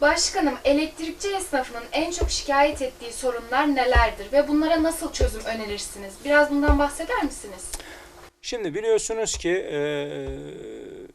Başkanım, elektrikçi esnafının en çok şikayet ettiği sorunlar nelerdir ve bunlara nasıl çözüm önerirsiniz? Biraz bundan bahseder misiniz? Şimdi biliyorsunuz ki e,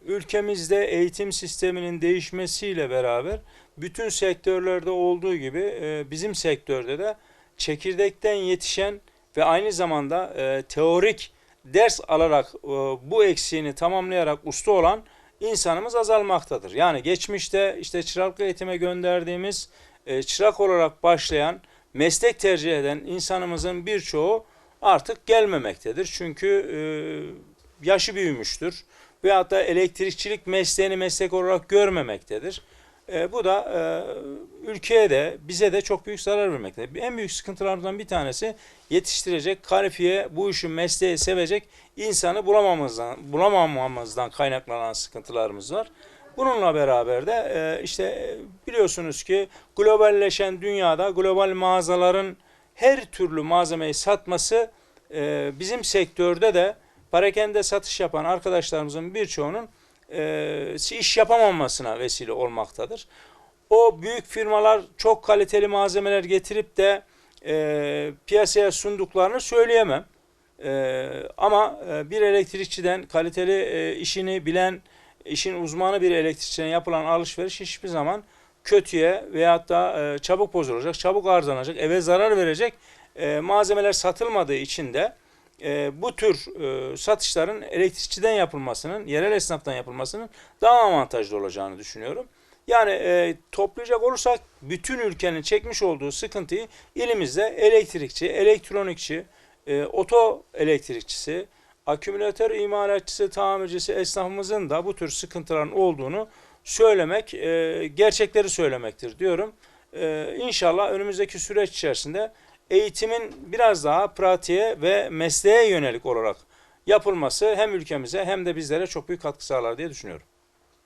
ülkemizde eğitim sisteminin değişmesiyle beraber bütün sektörlerde olduğu gibi e, bizim sektörde de çekirdekten yetişen ve aynı zamanda e, teorik ders alarak e, bu eksiğini tamamlayarak usta olan insanımız azalmaktadır. Yani geçmişte işte çıraklık eğitime gönderdiğimiz e, çırak olarak başlayan meslek tercih eden insanımızın birçoğu artık gelmemektedir. Çünkü e, yaşı büyümüştür veyahut da elektrikçilik mesleğini meslek olarak görmemektedir. E, bu da e, ülkeye de bize de çok büyük zarar vermektedir. En büyük sıkıntılarımızdan bir tanesi yetiştirecek, kalifiye, bu işin mesleği sevecek insanı bulamamamızdan, bulamamamızdan kaynaklanan sıkıntılarımız var. Bununla beraber de e, işte biliyorsunuz ki globalleşen dünyada global mağazaların her türlü malzemeyi satması e, bizim sektörde de parakende satış yapan arkadaşlarımızın birçoğunun e, iş yapamamasına vesile olmaktadır. O büyük firmalar çok kaliteli malzemeler getirip de e, piyasaya sunduklarını söyleyemem. E, ama e, bir elektrikçiden kaliteli e, işini bilen, işin uzmanı bir elektrikçiden yapılan alışveriş hiçbir zaman kötüye veyahut da e, çabuk bozulacak, çabuk arızalanacak, eve zarar verecek e, malzemeler satılmadığı için de e, bu tür e, satışların elektrikçiden yapılmasının, yerel esnaftan yapılmasının daha avantajlı olacağını düşünüyorum. Yani e, toplayacak olursak bütün ülkenin çekmiş olduğu sıkıntıyı ilimizde elektrikçi, elektronikçi, e, oto elektrikçisi, akümülatör imalatçısı, tamircisi esnafımızın da bu tür sıkıntıların olduğunu söylemek, e, gerçekleri söylemektir diyorum. E, inşallah önümüzdeki süreç içerisinde eğitimin biraz daha pratiğe ve mesleğe yönelik olarak yapılması hem ülkemize hem de bizlere çok büyük katkı sağlar diye düşünüyorum.